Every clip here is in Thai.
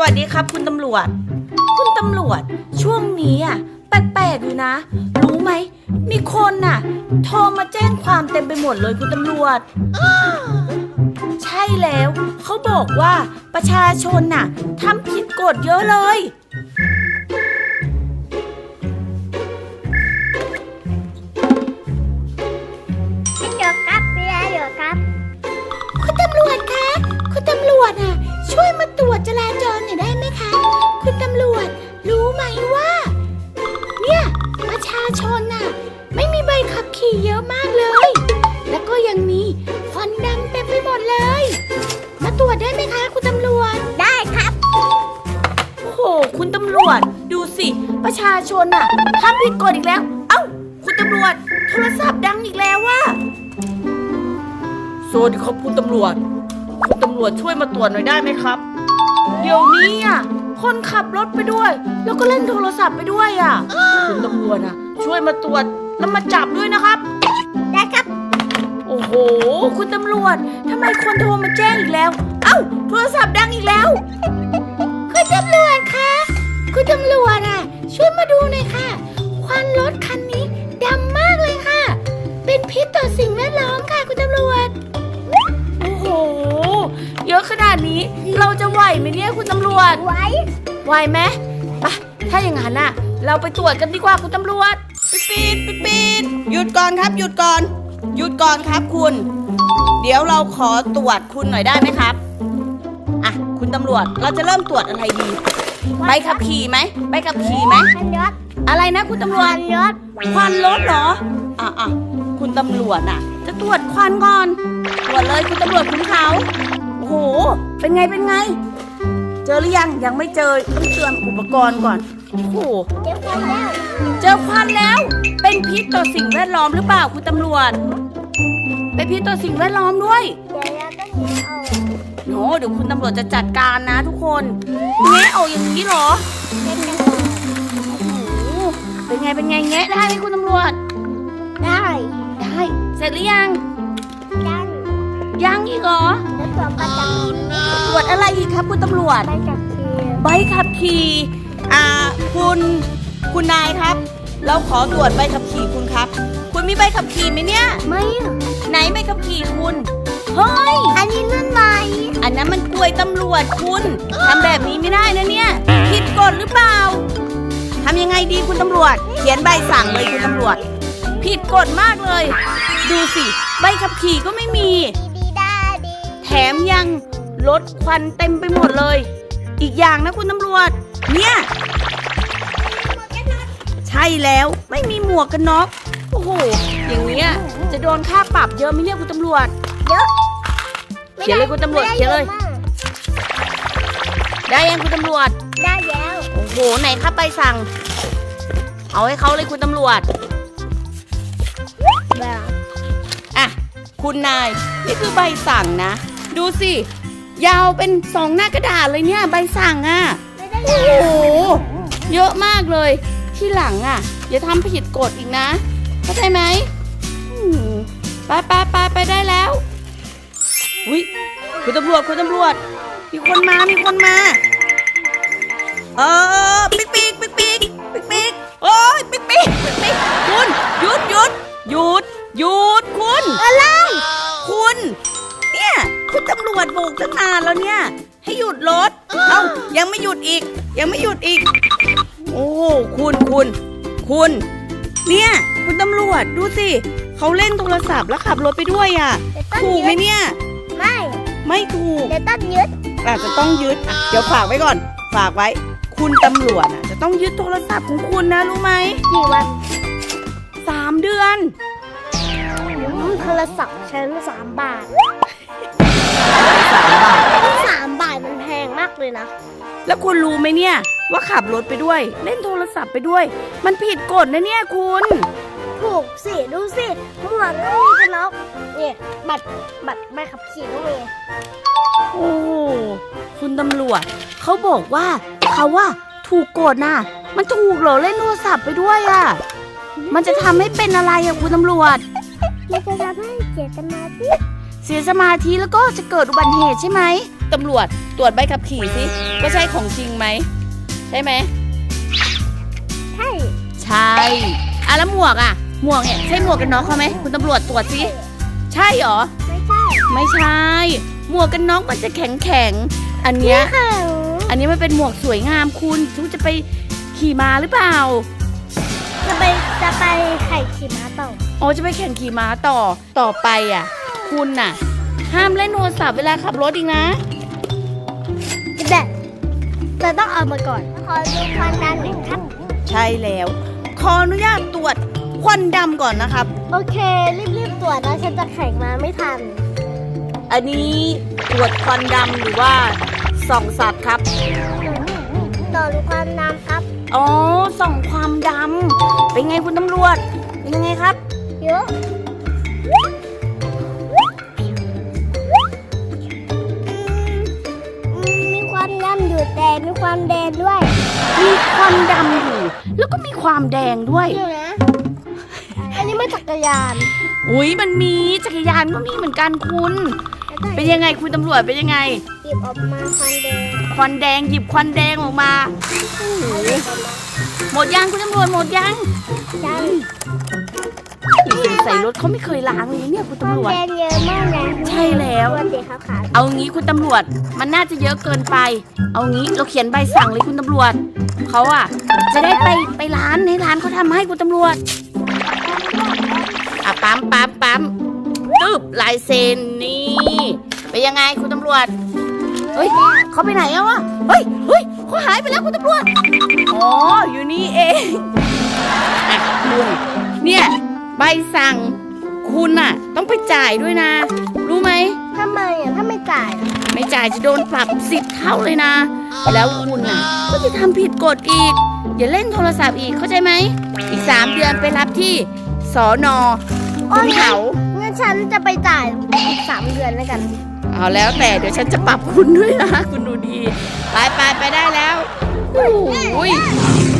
วัสดีครับ คุณตำรวจ คุณตำรวจ ช่วงนี้อะแปลกๆอยู่นะ รู้ไหม มีคนน่ะโทรมาแจ้งความเต็มไปหมดเลยคุณตำรวจ ใช่แล้ว เขาบอกว่าประชาชนน่ะทำผิดกฎเยอะเลย วยมาตรวจจราจรหน่อยได้ไหมคะ คุณตำรวจ รู้ไหมว่า เนี่ยประชาชนน่ะ ไม่มีใบขับขี่เยอะมากเลย แล้วก็ยังมีควันดำเต็มไปหมดเลย มาตรวจได้ไหมคะคุณตำรวจ ได้ครับ โอ้โห คุณตำรวจ ดูสิ ประชาชนน่ะทำผิดกฎอีกแล้ว เอ้า คุณตำรวจ โทรศัพท์ดังอีกแล้วว่าสวัสดีครับคุณตำรวจ คุณตำรวจช่วยมาตรวจหน่อยได้ไหมครับ เดี๋ยวนี้อะคนขับรถไปด้วย แล้วก็เล่นโทรศัพท์ไปด้วยอะคุณตำรวจอะ ช่วยมาตรวจแล้วมาจับด้วยนะครับ ได้ครับ โอ้โห คุณตำรวจทำไมคนโทรมาแจ้งอีกแล้ว เอ้า โทรศัพท์ดังอีกแล้ว คุณตำรวจคะ คุณตำรวจอะ ช่วยมาดูหน่อยค่ะ ควันรถคันนี้ดำมากเลยค่ะ เป็นพิษต่อสิ่งแวดล้อมค่ะคุณตำรวจโอ้โหเย อะขนาดนี้ เราจะไหวไหมเนี่ยคุณตำรวจ ไว้ไหวไหมไปถ้าอย่างนั้นน่ะ เราไปตรวจกันดีกว่าคุณตำรวจ ปิดปิดปิดปิดหยุดก่อนครับ หยุดก่อน หยุดก่อนครับคุณ เดี๋ยวเราขอตรวจคุณหน่อยได้ไหมครับ อะ คุณตำรวจ เราจะเริ่มตรวจอะไรดี ใบขับขี่ไหมใบขับขี่ไหม พันยศอะไรนะคุณตำรวจ พันยศควันรถเหรอ อะอะคุณตำรวจน่ะ จะตรวจควันก่อน ตรวจเลยคุณตำรวจคุณเขาโอ้โห เป็นไงเป็นไง เจอหรือยังยังไม่เจอต้องเตรียมอุปกรณ์ก่อนโอ้โหเจ็บพันแล้ว เจอควันแล้ว เป็นพิษต่อสิ่งแวดล้อมหรือเปล่าคุณตำรวจ เป็นพิษต่อสิ่งแวดล้อมด้วยเดี๋ยวเราต้องหนีออกโน้เดี๋ยวคุณตำรวจจะจัดการนะทุกคนแงะออกอย่างนี้เหรอเล่นกันโอ้โหเป็นไงเป็นไงแงะได้ไหมคุณตำรวจ ได้ ได้ เสร็จหรือยังยัง ยังอีกเหรอแล้วตัวประจตรวจอะไรอีกครับคุณตำรวจำไปกับทีมใบขับขี่ อ่า คุณ คุณนายครับ เราขอตรวจใบขับขี่คุณครับ คุณมีใบขับขี่ไหมเนี่ย ไม่อะไหนใบขับขี่คุณ เฮ้ย อันนี้รุ่นใหม่อันนั้นมันกลวยตำรวจคุณทำแบบนี้ไม่ได้นะเนี่ย ผิดกฎหรือเปล่าทำยังไงดีคุณตำรวจ เขียนใบสั่งเลยคุณตำรวจ ผิดกฎมากเลย ดูสิ ใบขับขี่ก็ไม่มีดีดีได้ดี แถมยังลดควันเต็มไปหมดเลย อีกอย่างนะคุณตำรวจ เนี่ย ใช่แล้วไม่มีหมวกกันน็อกโอ้โห อย่างเนี้ยจะโดนค่าปรับเยอะไหมเนี่ยคุณตำรวจ เยอะเขียนเลยคุณตำรวจไม่ได้เขียนเลยอะมากได้ยังคุณตำรวจ ได้แล้วโอ้โหไหนครับใบสั่ง เอาให้เขาเลยคุณตำรวจแบบอะคุณนายนี่คือใบสั่งนะ ดูสิ ยาวเป็นสองหน้ากระดาษเลยเนี่ยใบสั่งอะไม่ได้โอ้โห เยอะมากเลย ที่หลังอะ อย่าทำผิดกฎอีกนะ เข้าใจไหมอืมไปไปไปไปได้แล้ว อุ้ยคุณตำรวจคุณตำรวจ มีคนมา มีคนมา เออปิ๊กปิ๊กปิ๊กปิ๊กปิ๊กปิ๊กโอ้ยปิ๊กปิ๊กปิ๊กปิ๊กคุณหยุดหยุดหยุดหยุดคุณอะไรคุณเนี่ย คุณตำรวจโบกตั้งนานแล้วเนี่ย ให้หยุดรถ เอ้ายังไม่หยุดอีก ยังไม่หยุดอีก โอ้โหคุณคุณ คุณ เนี่ย คุณตำรวจดูสิเขาเล่นโทรศัพท์แล้วขับรถไปด้วยอะเดี๋ยวต้องถูกไหมยึดเนี่ย ไม่ ไม่ถูกเดี๋ยวต้องยึดอาจจะต้องยึดอะเดี๋ยวฝากไว้ก่อน ฝากไว้ คุณตำรวจอะจะต้องยึดโทรศัพท์ของคุณนะรู้ไหมกี่วันสามเดือนอืมโทรศัพท์ใช้มาสามบาท เลยนะ แล้วคุณรู้ไหมเนี่ย ว่าขับรถไปด้วย เล่นโทรศัพท์ไปด้วย มันผิดกฎนะเนี่ยคุณ ถูกสิดูสิหมวกก็มีกันน็อกเนี่ยบัตรบัตรใบขับขี่ก็มีโอ้โหคุณตำรวจเขาบอกว่าเขาว่าถูกกฎน่ะ มันถูกเหรอเล่นโทรศัพท์ไปด้วยอะ มันจะทำให้เป็นอะไรอะคุณตำรวจ มันจะทำให้เสียสมาธิเสียสมาธิแล้วก็จะเกิดอุบัติเหตุใช่ไหม ตำรวจตรวจใบขับขี่สิว่าใช่ของจริงไหม ใช่ไหม ใช่ ใช่อะแล้วหมวกอะ หมวกเนี่ยใช่หมวกกันน็อกเขาไหมคุณตำรวจตรวจสิใช่เหรอ ไม่ใช่ ไม่ใช่ หมวกกันน็อกมันจะแข็งแข็งๆอันเนี้ยแข็งอันนี้มันเป็นหมวกสวยงามคุณทุกจะไปขี่ม้าหรือเปล่า จะไปจะไปไข่ขี่ม้าต่ออ๋อจะไปแข่งขี่ม้าต่อต่อไปอะ คุณน่ะ ห้ามเล่นโทรศัพท์เวลาขับรถอีกนะ แต่แต่ต้องเอามาก่อน ขอดูความดันหน่อยครับ ใช่แล้ว ขออนุญาตตรวจควันดำก่อนนะครับ โอเค รีบๆตรวจนะฉันจะแข่งมาไม่ทัน อันนี้ตรวจควันดำหรือว่าส่องสัตว์ครับต่อดูความดันครับ อ๋อส่องความดำเป็นไงคุณตำรวจเป็นยังไงครับ เยอะ ดำอยู่แต่มีความแดงด้วยมีควันดำอยู่ แล้วก็มีความแดงด้วย เดี๋ยวนะ อันนี้มาจักรยานอุ้ยมันมีจักรยานก็มีเหมือนกันคุณ เป็นยังไงคุณตำรวจเป็นยังไง หยิบออกมาความแดงควันแดงหยิบควันแดงออกมาโอ้โหหมดยังคุณตำรวจหมดยังใช่ สงสัยรถเขาไม่เคยล้างเลยเนี่ยคุณความตำรวจ แดงเยอะมากนะใช่แล้ว ตัวสีขาวเอางี้คุณตำรวจ มันน่าจะเยอะเกินไป เอางี้เราเขียนใบสั่งเลยคุณตำรวจ เขาอะจะได้ไปไปร้านในร้านเขาทำให้คุณตำรวจ อะปั๊มปั๊มปั๊มตึบลายเซ็นนี่เป็นยังไงคุณตำรวจ เฮ้ยเขาไปไหนแล้วอะเฮ้ยเฮ้ยเขาหายไปแล้วคุณตำรวจ อ๋ออยู่นี่เองอะคุณเนี่ย ใบสั่ง คุณอะต้องไปจ่ายด้วยนะ รู้ไหมๆทำไมอะถ้าไม่จ่ายล่ะไม่จ่ายจะโดนปรับสิบเท่าเลยนะ แล้วคุณน่ะ ก็จะทำผิดกฎอีก อย่าเล่นโทรศัพท์อีกเข้าใจไหม อีกสามเดือนไปรับที่สอนอคุณเขางั้นฉันจะไปจ่ายอีกสามเดือนแล้วกัน เอาแล้วแต่เดี๋ยวฉันจะปรับคุณด้วยนะ คุณดูดี ไปไปไปได้แล้วโอ้ย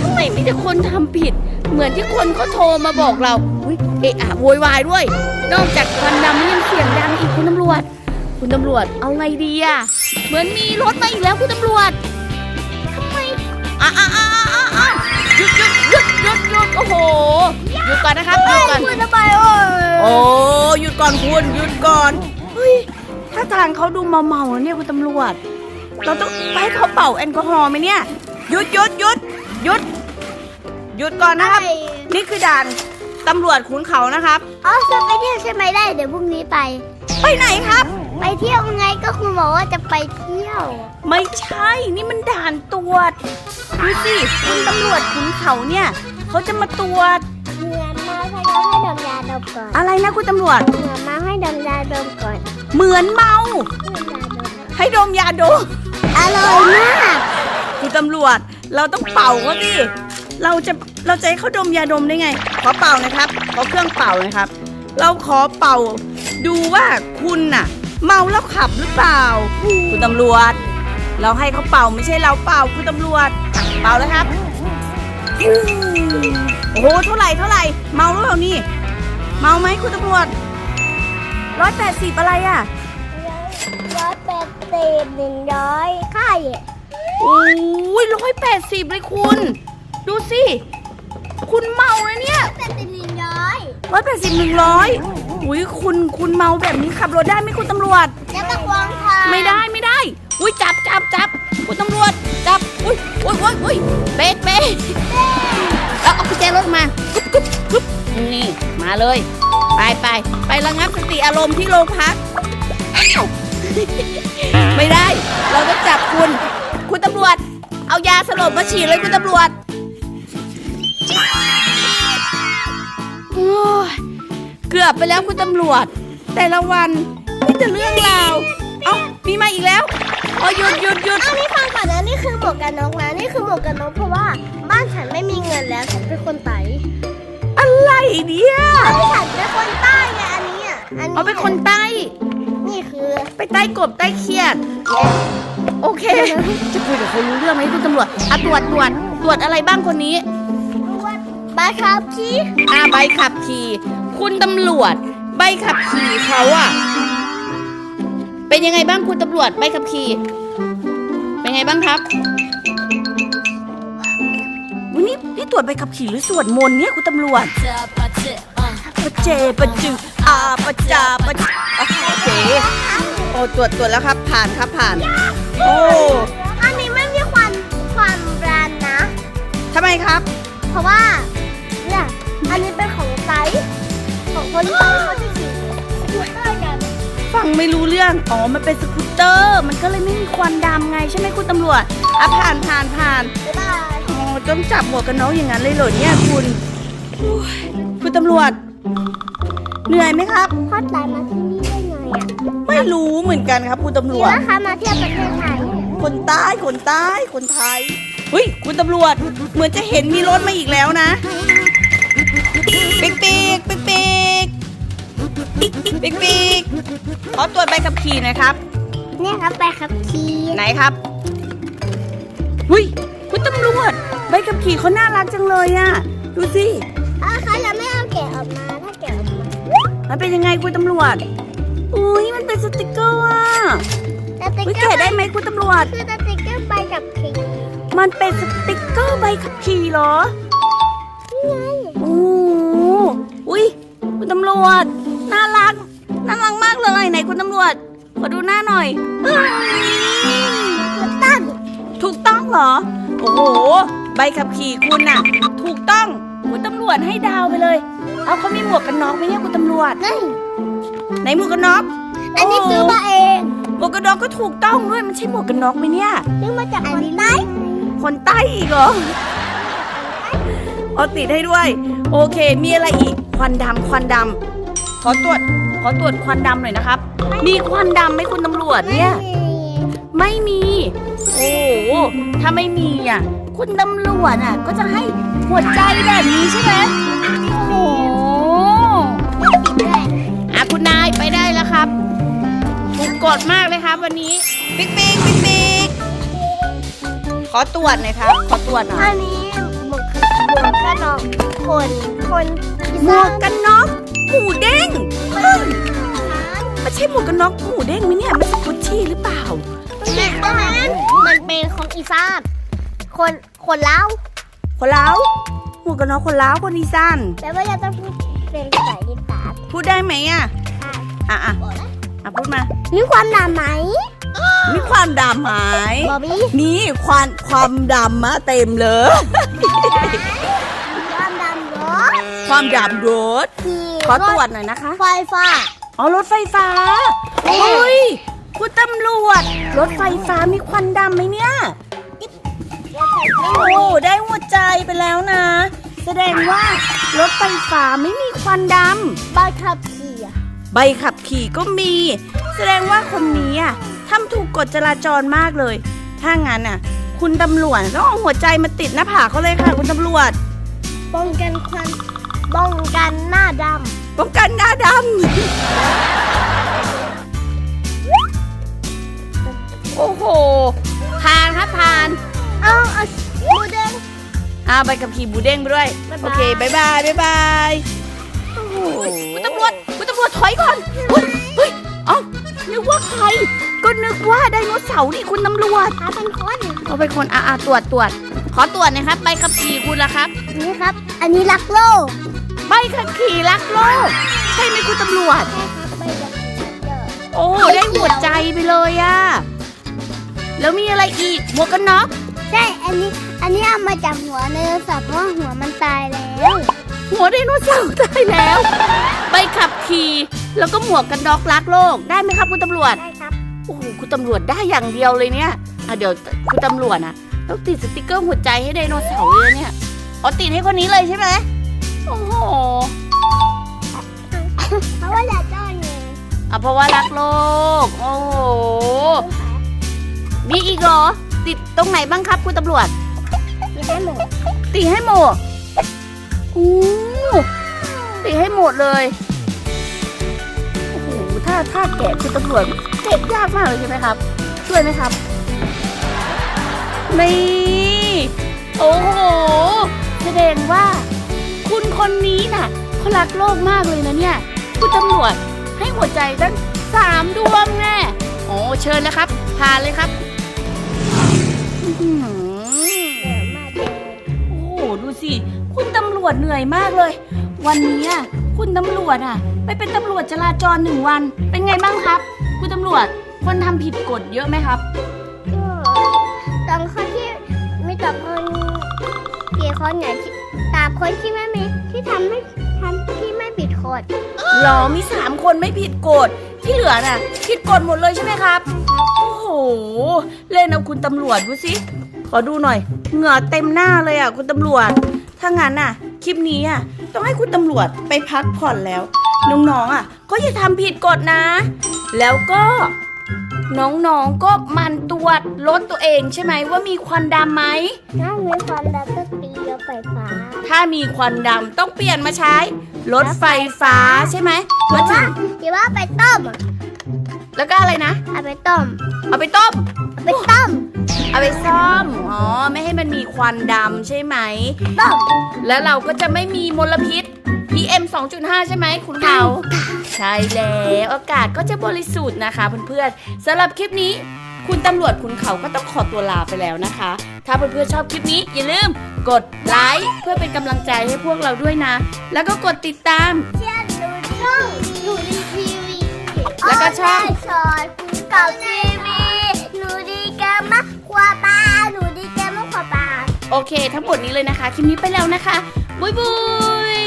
ทำไมมีแต่คนทำผิด เหมือนที่คนเขาโทรมาบอกเราอุ้ย เอะอะโวยวายด้วย นอกจากควันดำแล้วยังเสียงดังอีกคุณตำรวจ คุณตำรวจเอาไงดีอะเหมือนมีรถมาอีกแล้วคุณตำรวจทำไมอะอะอะอะอะอะหยุดหยุดหยุดหยุดหยุดโอ้โหหยุดก่อนนะครับหยุดก่อนคุณจะไปโอ้ยโอ้หยุดก่อนคุณหยุดก่อนเฮ้ยถ้าทางเขาดูเมาๆแล้วเนี่ยคุณตำรวจ เราต้องไปให้เขาเป่าแอลกอฮอล์ไหมเนี่ย หยุดหยุดหยุดหยุดหยุดก่อนนะครับ นี่คือด่าน ตำรวจขุนเขานะครับ อ๋อจะไปเที่ยวใช่ไหมได้ เดี๋ยวพรุ่งนี้ไป ไปไหนครับ ไปเที่ยวไงก็คุณบอกว่าจะไปเที่ยว ไม่ใช่นี่มันด่านตรวจดูสิคุณตำรวจขุนเขาเนี่ยเขาจะมาตรวจเหมือนมาให้เราให้ดมยาดมก่อนอะไรนะคุณตำรวจ เหมือนมาให้ดมยาดมก่อนเหมือนเมา ให้ดมยาดมก่อนให้ดมยาดมอร่อยมากคุณตำรวจเราต้องเป่าเขาสิ เราจะเราจะให้เขาดมยาดมได้ไง ขอเป่านะครับขอเครื่องเป่านะครับ เราขอเป่า ดูว่าคุณน่ะ เมาแล้วขับหรือเปล่า คุณตำรวจ เราให้เขาเป่าไม่ใช่เราเป่าคุณตำรวจอะเป่าแล้วครับอืมโอ้โหเท่าไหร่เท่าไหร่ เมาหรือเปล่านี่ เมาไหมคุณตำรวจร้อยแปดสิบอะไรอะร้อยแปดสิบหนึ่งร้อยค่ายโอ้ยร้อยแปดสิบเลยคุณ ดูสิ คุณเมาเลยเนี่ยแปดสิบหนึ่งร้อยร้อยแปดสิบหนึ่งร้อยอุ้ยคุณคุณเมาแบบนี้ขับรถได้ไหมคุณตำรวจ แล้วก็ควงทางไม่ได้ไม่ได้ อุ้ยจับจับจับคุณตำรวจจับ อุ้ยอุ้ยอุ้ยอุ้ยเบรกเบรกแล้วเอากุญแจรถมากึ๊บกึ๊บกึ๊บนี่มาเลย ไปไปไประงับสติอารมณ์ที่โรงพักอ้าวไม่ได้ เราต้องจับคุณ คุณตำรวจ เอายาสลบมาฉีดเลยคุณตำรวจ โอ้ยเกือบไปแล้วคุณตำรวจ แต่ละวันมีแต่เรื่องราว เอ้ามีมาอีกแล้วโอ้ยหยุดหยุดหยุดอันนี้ฟังก่อนนะนี่คือหมวกกันน็อกนะนี่คือหมวกกันน็อกเพราะว่าบ้านฉันไม่มีเงินแล้วฉันเป็นคนไต้อะไรเนี่ยฉันเป็นคนใต้ไงอันนี้อะอันนี้เอาเป็นคนใต้ นี่คือไปใต้กบใต้เครียด โอเค จะคุยกับคนรู้เรื่องไหมคุณตำรวจอะตรวจตรวจตรวจอะไรบ้างคนนี้ บาครับพี่อ่าใบขับขี่ คุณตำรวจ ใบขับขี่เขาอะเป็นยังไงบ้างคุณตำรวจใบขับขี่ เป็นไงบ้างครับวันนี้นี่ตรวจใบขับขี่หรือสวดมนต์เนี่ยคุณตำรวจปะเจปะจึอาปะจาปะจอะโอเคโอ้ตรวจตรวจแล้วครับ ผ่านครับผ่าน โอ้อันนี้ไม่มีความความแบรนด์นะทำไมครับ เพราะว่าเนี่ยอั นนี้เป็นของไซส์ของคนไทยเขาจะขี่สกูตเตอร์กัน ฟังไม่รู้เรื่อง อ๋อ มันเป็นสกูตเตอร์ มันก็เลยไม่มีควันดำไงใช่ไหมคุณตำรวจ อะผ่านผ่านผ่านบ๊ายบายอ๋อต้องจับหมวกกันน็อกอย่างนั้นเลยเหรอเนี่ยคุณโอ้ยคุณตำรวจ เหนื่อยไหมครับ พ่อตายมาที่นี่ได้ไงอะไม่รู้เหมือนกันครับคุณตำรนี่วจ นะคะมาเที่ยวประเทศไทยคนใต้คนใต้คนไทยเฮ้ยคุณตำรวจ เหมือนจะเห็นมีรถมาอีกแล้วนะปิ๊ก ขอตรวจใบขับขี่หน่อยครับ เนี่ยครับไปขับขี่ไหนครับหุ้ยคุณตำรวจใบขับขี่เขาน่ารักจังเลยอะดูสิอะคะเราไม่เอาแกะออกมาถ้าแกะออกมามันเป็นยังไงคุณตำรวจ อุ้ยมันเป็นสติกเกอร์อะสติ๊กอุ้ยเกอแกะร์ได้ไหมคุณตำรวจ คือสติ๊กเกอร์ไปกับขี่ มันเป็นสติกเกอร์ใบขับขี่เหรอนี่ไงโอ้โหอุ้ยคุณตำรวจ น่ารัก น่ารักมากเลยไหนคุณตำรวจ ขอดูหน้าหน่อยเฮ้ยคุณตั้งถูกต้องเหรอ โอ้โห ใบขับขี่คุณน่ะ ถูกต้อง คุณตำรวจให้ดาวไปเลย เอาเขามีหมวกกันน็อกไหมเนี่ยคุณตำรวจ นี่ไหนหมวกกันน็อกอันนี้ซื้อมาเองหมวกกันน็อกก็ถูกต้องด้วย มันใช่หมวกกันน็อกไหมเนี่ย ซื้อมาจากคนใต้คนใต้อีกเหรอเอาติดให้ด้วย โอเค มีอะไรอีก ควันดำควันดำ ขอตรวจขอตรวจควันดำหน่อยนะครับ มีควันดำไหมคุณตำรวจเนี่ย ไม่มี โอ้โหถ้าไม่มีอะ คุณตำรวจอะ ก็จะให้หัวใจแบบนี้ใช่ไหมโอ้โหอะคุณนายไปได้แล้วครับถูกกดมากเลยครับ วันนี้ ปิ๊กปิ๊กปิ๊กปิ๊กขอตรวจหน่อยครับ ขอตรวจหน่อยอันนี้หมวกหมวกกันน็อกคนคนอีหมสาวกนกันน็อก หมูเด้งเฮ้ยไม่ใช่หมวกกันน็อกหมูเด้งไหมเนี่ยไม่ใช่กุชชี่หรือเปล่าอันนั้นมันเป็นของอีสานคนคนลาวคนล้าวหมวกกันน็อกคนล้าวคนอีสานแต่ว่าจะต้องพูดเป็นภาษาอีสานพูดได้ไหมอะค่ะอะอะบอกนะอะพูดมา มีความหนาไหม มีความดำไหมบอบบี้นี่ความความดำมาเต็มเลย ความดำรถ คือขอตรวจหน่อยนะคะ ไฟฟ้า อ๋อ รถไฟฟ้าโอ้ย คุณตำรวจ รถไฟฟ้ามีควันดำไหมเนี่ย โอ้ ได้หัวใจไปแล้วนะ แสดงว่ารถไฟฟ้าไม่มีควันดใบขับขี่อะำ ใบขับขี่ก็มี แสดงว่าคนนี้อะทำถูกกฎจราจรมากเลย ถ้างั้นอะ คุณตำรวจต้องเอาหัวใจมาติดหน้าผากเขาเลยค่ะ คุณตำรวจ ป้องกันควัน ป้องกันหน้าดป้องกันหน้าดำโอ้โหผ่านครับผ่านำเอาเอาบูเด้งอ่าใบขับขี่บูเด้งไปด้วย บ๊ายบาย โอเคบายบายบายบายโอ้โหคุณตำรวจคุณตำรวจถอยก่อนเฮ้ยเฮ้ยเอ้านึกว่าใคร ก็นึกว่าไดโนเสาร์นี่คุณตำรวจถ้าเป็นคนเอาไปคนอ่าตรวจตรวจ ขอตรวจหนะครับ ใบขับขี่คุณละครับ นี่ครับ อันนี้รักโลก ใบขับขี่รักโลก ใช่ไหมคุณตำรวจใช่ครับใบขับขี่เจอโอ้ได้หัวใจไปเลยอะแล้วมีอะไรอีกหมวกกันน็อกใช่ อันนี้ อันนี้เอามาจากหัวไดโนเสาร์เพราะว่าหัวมันตายแล้ว หัวไดโนเสาร์ตายแล้ว ใบขับขี่แล้วก็หมวกกันน็อกรักโลกได้ไหมครับคุณตำรวจใช่ครับ โอ้โหคุณตำรวจได้อย่างเดียวเลยเนี่ยอะเดี๋ยวคุณตำรวจนะต้องติดสติกเกอร์หัวใจให้ไดโนเสาร์เลยเนี่ยอ๋อติดให้คนนี้เลยใช่ไหม โอ้โหเพราะว่าอยากจ้อนไงอะเพราะว่ารักโลก โอ้โห มีอีกเหรอ ติดตรงไหนบ้างครับคุณตำรวจมีได้หมด ติดให้หมดอู้ติดให้หมดเลย โอ้โห ถ้าถ้าแกะคุณตำรวจเก็บยากมากเลยใช่ไหมครับ ช่วยไหมครับ นี่ โอ้โห แสดงว่า คุณคนนี้น่ะเขารักโลกมากเลยนะเนี่ยคุณตำรวจให้หัวใจตั้งสามดวงแน่โอ้เชิญแล้วครับ ผ่านเลยครับอื้อหือโอ้โหดูสิ คุณตำรวจเหนื่อยมากเลย วันนี้อะคุณตำรวจอะ ไปเป็นตำรวจจราจรหนึ่งวัน เป็นไงบ้างครับ คุณตำรวจคนทำผิดกฎเยอะไหมครับ ก็สองคนที่มีสองคนกี่คนเนี่ยที่ คนที่ไม่มีที่ทำไม่ทำที่ไม่ผิดกฎหรอมีสามคนไม่ผิดกฎที่เหลือน่ะผิดกฎหมดเลยใช่ไหมครับ โอ้โห เล่นเอาคุณตำรวจดูสิ ขอดูหน่อย เหงื่อเต็มหน้าเลยอะคุณตำรวจ ถ้างั้นน่ะ คลิปนี้อะต้องให้คุณตำรวจไปพักผ่อนแล้ว น้องๆอะ ก็อย่าทำผิดกฎนะ แล้วก็น้องๆ ก็หมันตรวจรถตัวเองใช่ไหมว่ามีควันดำไหมถ้ามีความดันก็ตีร ถไฟฟ้า ถ้ามีควันดำต้องเปลี่ยนมาใช้ รถไฟฟ้าใช่ไหมหรืรอถถึว่างหรือว่าไปต้มอะแล้วก็อะไรนะ เอาไปต้มเอาไปต้ม เอาไปต้มเอาไปซ่อม อ๋อ ไม่ให้มันมีควันดำใช่ไหม ต้มแล้วเราก็จะไม่มีมลพิษ PM 2.5 ใช่ไหมคุณเขาใช่แล้ว อากาศก็จะบริสุทธิ์นะคะเพื่อนๆสำหรับคลิปนี้ คุณตำรวจคุณเขาก็ต้องขอตัวลาไปแล้วนะคะ ถ้าเพื่อนๆชอบคลิปนี้อย่าลืมกดไลค์เพื่อเป็นกำลังใจให้พวกเราด้วยนะ แล้วก็กดติดตาม เชื่อดูดีช่องดูดีทีวีแล้วก็ช่อง สอนเก่าทีวีหนูดีแกมมะขวาปลาหนูดีแกมมะขวาปลาโอเค ทั้งหมดนี้เลยนะคะ คลิปนี้ไปแล้วนะคะ บุยบุย